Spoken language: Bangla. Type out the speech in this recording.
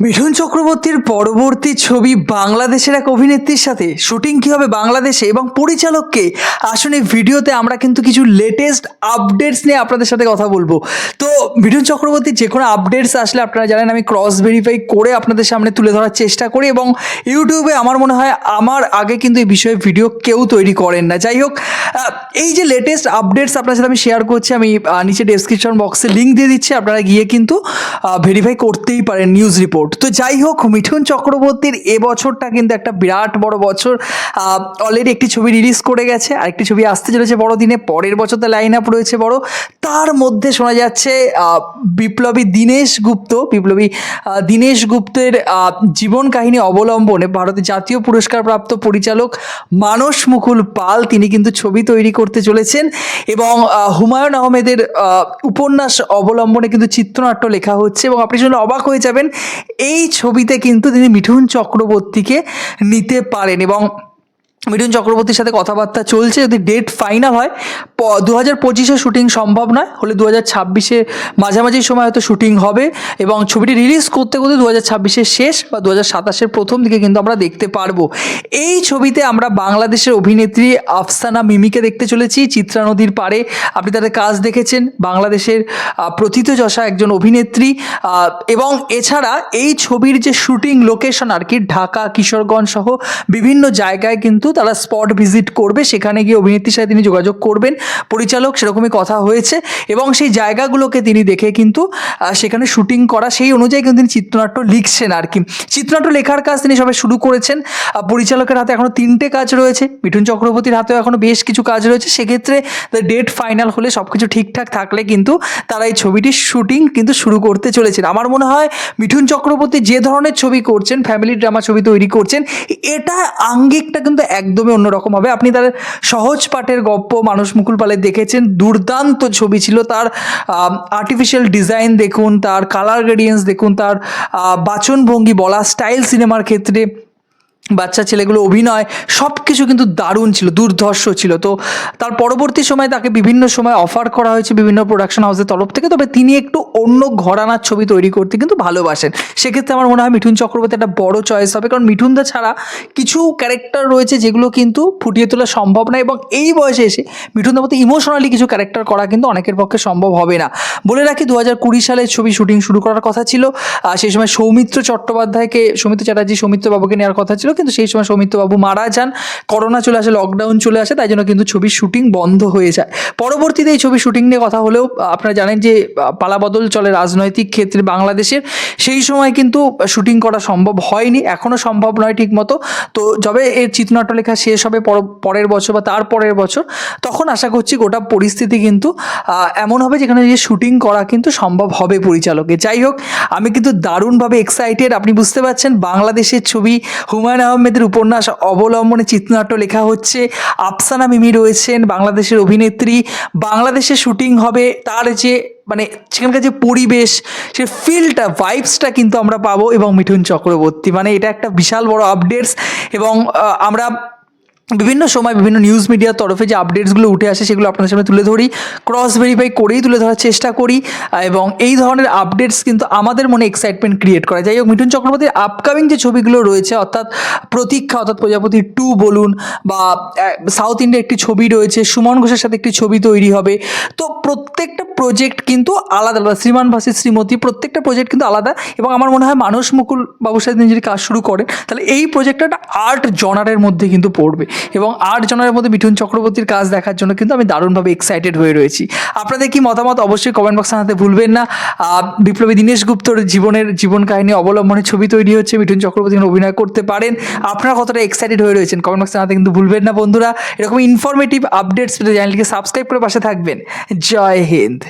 মিঠুন চক্রবর্তীর পরবর্তী ছবি বাংলাদেশের এক অভিনেত্রীর সাথে শুটিং কী হবে বাংলাদেশে এবং পরিচালককে আসলে ভিডিওতে আমরা কিন্তু কিছু লেটেস্ট আপডেটস নিয়ে আপনাদের সাথে কথা বলব। তো মিঠুন চক্রবর্তীর যে কোনো আপডেটস আসলে আপনারা জানেন, আমি ক্রস ভেরিফাই করে আপনাদের সামনে তুলে ধরার চেষ্টা করি এবং ইউটিউবে আমার মনে হয় আমার আগে কিন্তু এই বিষয়ে ভিডিও কেউ তৈরি করেন না। যাই হোক এই যে লেটেস্ট আপডেটস আপনার সাথে আমি শেয়ার করছি, আমি নিচে ডেসক্রিপশন বক্সে লিঙ্ক দিয়ে দিচ্ছি, আপনারা গিয়ে কিন্তু ভেরিফাই করতেই পারেন নিউজ রিপোর্ট তো যাই হোক, মিঠুন চক্রবর্তীর এবছরটা কিন্তু একটা বিরাট বড় বছর। অলরেডি একটি ছবি রিলিজ করে গেছে, আরেকটি ছবি আসতে চলেছে বড় দিনে পরের বছর তো লাইন আপ রয়েছে বড়। তার মধ্যে শোনা যাচ্ছে বিপ্লবী দীনেশ গুপ্ত, বিপ্লবী দীনেশ গুপ্তের জীবন কাহিনী অবলম্বনে ভারতের জাতীয় পুরস্কার প্রাপ্ত পরিচালক মানস মুকুল পাল, তিনি কিন্তু ছবি তৈরি করতে চলেছেন। এবং হুমায়ুন আহমেদের উপন্যাস অবলম্বনে কিন্তু চিত্রনাট্য লেখা হচ্ছে। এবং আপনি শুনলে অবাক হয়ে যাবেন এই ছবিতে কিন্তু তিনি মিঠুন চক্রবর্তীকে নিতে পারেন এবং মিঠুন চক্রবর্তীর সাথে কথাবার্তা চলছে, যদি ডেট ফাইনাল হয় দু হাজার পঁচিশে শুটিং সম্ভব নয়, হলে দু হাজার ছাব্বিশে মাঝামাঝি সময় হয়তো শুটিং হবে এবং ছবিটি রিলিজ করতে করতে দু হাজার ছাব্বিশের শেষ বা দু হাজার সাতাশের প্রথম দিকে কিন্তু আমরা দেখতে পারব। এই ছবিতে আমরা বাংলাদেশের অভিনেত্রী আফসানা মিমিকে দেখতে চলেছি, চিত্রা নদীর পাড়ে। আপনি তাদের কাজ দেখেছেন, বাংলাদেশের প্রথিতযশা একজন অভিনেত্রী এবং এছাড়া এই ছবির যে শুটিং লোকেশন আর কি, ঢাকা, কিশোরগঞ্জ সহ বিভিন্ন জায়গায় কিন্তু তারা স্পট ভিজিট করবে। সেখানে গিয়ে অভিনেত্রীর সাথে তিনি যোগাযোগ করবেন। পরিচালক সেরকমই কথা হয়েছে এবং সেই জায়গাগুলোকে তিনি দেখে কিন্তু সেখানে শুটিং করা সেই অনুযায়ী কিন্তু তিনি চিত্রনাট্য লিখছেন আর কি। চিত্রনাট্য লেখার কাজ তিনি সবাই শুরু করেছেন। পরিচালকের হাতে এখনও তিনটে কাজ রয়েছে। মিঠুন চক্রবর্তীর হাতেও এখনও বেশ কিছু কাজ রয়েছে। সেক্ষেত্রে ডেট ফাইনাল হলে সব কিছু ঠিকঠাক থাকলে কিন্তু তারা এই ছবিটির শুটিং কিন্তু শুরু করতে চলেছেন। আমার মনে হয় মিঠুন চক্রবর্তী যে ধরনের ছবি করছেন ফ্যামিলি ড্রামা ছবি তৈরি করছেন এটা আঙ্গিকটা কিন্তু একদমই অন্যরকম হবে। আপনি তার সহজ পাঠের গপ্প মানুষ পালের দেখেছেন, দুর্দান্ত ছবি ছিল তার আর্টিফিশিয়াল ডিজাইন দেখুন, তার কালার গ্রেডিয়েন্স দেখুন, তার বাচনভঙ্গি বলা স্টাইল সিনেমার ক্ষেত্রে বাচ্চা ছেলেগুলো অভিনয় সব কিছু কিন্তু দারুণ ছিল, দুর্ধর্ষ ছিল। তো তার পরবর্তী সময় তাকে বিভিন্ন সময় অফার করা হয়েছে বিভিন্ন প্রোডাকশন হাউসের তরফ থেকে। তবে তিনি একটু অন্য ঘরানার ছবি তৈরি করতে কিন্তু ভালোবাসেন। সেক্ষেত্রে আমার মনে হয় মিঠুন চক্রবর্তী একটা বড় চয়েস হবে। কারণ মিঠুনদা ছাড়া কিছু ক্যারেক্টার রয়েছে যেগুলো কিন্তু ফুটিয়ে তোলা সম্ভব না এবং এই বয়সে এসে মিঠুনদার মতো ইমোশনালি কিছু ক্যারেক্টার করা কিন্তু অনেকের পক্ষে সম্ভব হবে না। বলে রাখি দু হাজার কুড়ি সালে ছবি শুটিং শুরু করার কথা ছিল। সেই সময় সৌমিত্র চট্টোপাধ্যায়কে, সৌমিত্র চ্যাটার্জি সৌমিত্রবাবুকে নেওয়ার কথা ছিল। কিন্তু সেই সময় সৌমিত্রবাবু মারা যান। করোনা চলে আসে লকডাউন চলে আসে, তাই জন্য কিন্তু ছবির শুটিং বন্ধ হয়ে যায়। পরবর্তীতে এই ছবি শুটিং নিয়ে কথা হলেও আপনারা জানেন যে, পালাবদল চলে রাজনৈতিক ক্ষেত্রে বাংলাদেশের। সেই সময় কিন্তু শুটিং করা সম্ভব হয়নি এখনও সম্ভব নয় ঠিক মতো তো যবে এর চিত্রনাট্য লেখা শেষ হবে পর- পরের বছর বা তার পরের বছর, তখন আশা করছি গোটা পরিস্থিতি কিন্তু এমন হবে যেখানে যে শুটিং করা কিন্তু সম্ভব হবে পরিচালকে যাই হোক, আমি কিন্তু দারুণভাবে এক্সাইটেড আপনি বুঝতে পারছেন, বাংলাদেশের ছবি হুমায়ুন আহমেদের উপন্যাস অবলম্বনে চিত্রনাট্য লেখা হচ্ছে। আফসানা মিমি রয়েছেন, বাংলাদেশের অভিনেত্রী। বাংলাদেশে শুটিং হবে, তার যে মানে সেখানকার যে পরিবেশ, সে ফিলটা ভাইবসটা কিন্তু আমরা পাবো এবং মিঠুন চক্রবর্তী। মানে এটা একটা বিশাল বড় আপডেটস এবং আমরা বিভিন্ন সময় বিভিন্ন নিউজ মিডিয়ার তরফে যে আপডেটসগুলো উঠে আসে সেগুলো আপনাদের সামনে তুলে ধরি। ক্রস ভেরিফাই করেই তুলে ধরার চেষ্টা করি এবং এই ধরনের আপডেটস কিন্তু আমাদের মনে এক্সাইটমেন্ট ক্রিয়েট করে। যাই হোক, মিঠুন চক্রবর্তীর আপকামিং যে ছবিগুলো রয়েছে, অর্থাৎ প্রতীক্ষা, অর্থাৎ প্রজাপতি টু বলুন বা সাউথ ইন্ডিয়া একটি ছবি রয়েছে, সুমন ঘোষের সাথে একটি ছবি তৈরি হবে। তো প্রত্যেকটা প্রজেক্ট কিন্তু আলাদা আলাদা, শ্রীমান ভাসি শ্রীমতী, প্রত্যেকটা প্রজেক্ট কিন্তু আলাদা এবং আমার মনে হয় মানস মুকুল বাবুর সাথে যদি কাজ শুরু করেন, তাহলে এই প্রজেক্টটা একটা আর্ট জনারের মধ্যে কিন্তু পড়বে। এবং আট জনারের মধ্যে মিঠুন চক্রবর্তীর কাজ দেখার জন্য কিন্তু আমি দারুণভাবে এক্সাইটেড হয়ে রয়েছি। আপনাদের কি মতামত অবশ্যই কমেন্ট বক্সে জানাতে ভুলবেন না। বিপ্লবী দীনেশ গুপ্তর জীবনের, জীবন কাহিনী অবলম্বনে ছবি তৈরি হচ্ছে, মিঠুন চক্রবর্তী অভিনয় করতে পারেন, আপনারা কতটা এক্সাইটেড হয়ে রয়েছেন? কমেন্ট বক্সে জানাতে কিন্তু ভুলবেন না বন্ধুরা। এরকম ইনফরমেটিভ আপডেটস পেতে চ্যানেলটিকে সাবস্ক্রাইব করে পাশে থাকবেন। জয় হিন্দ।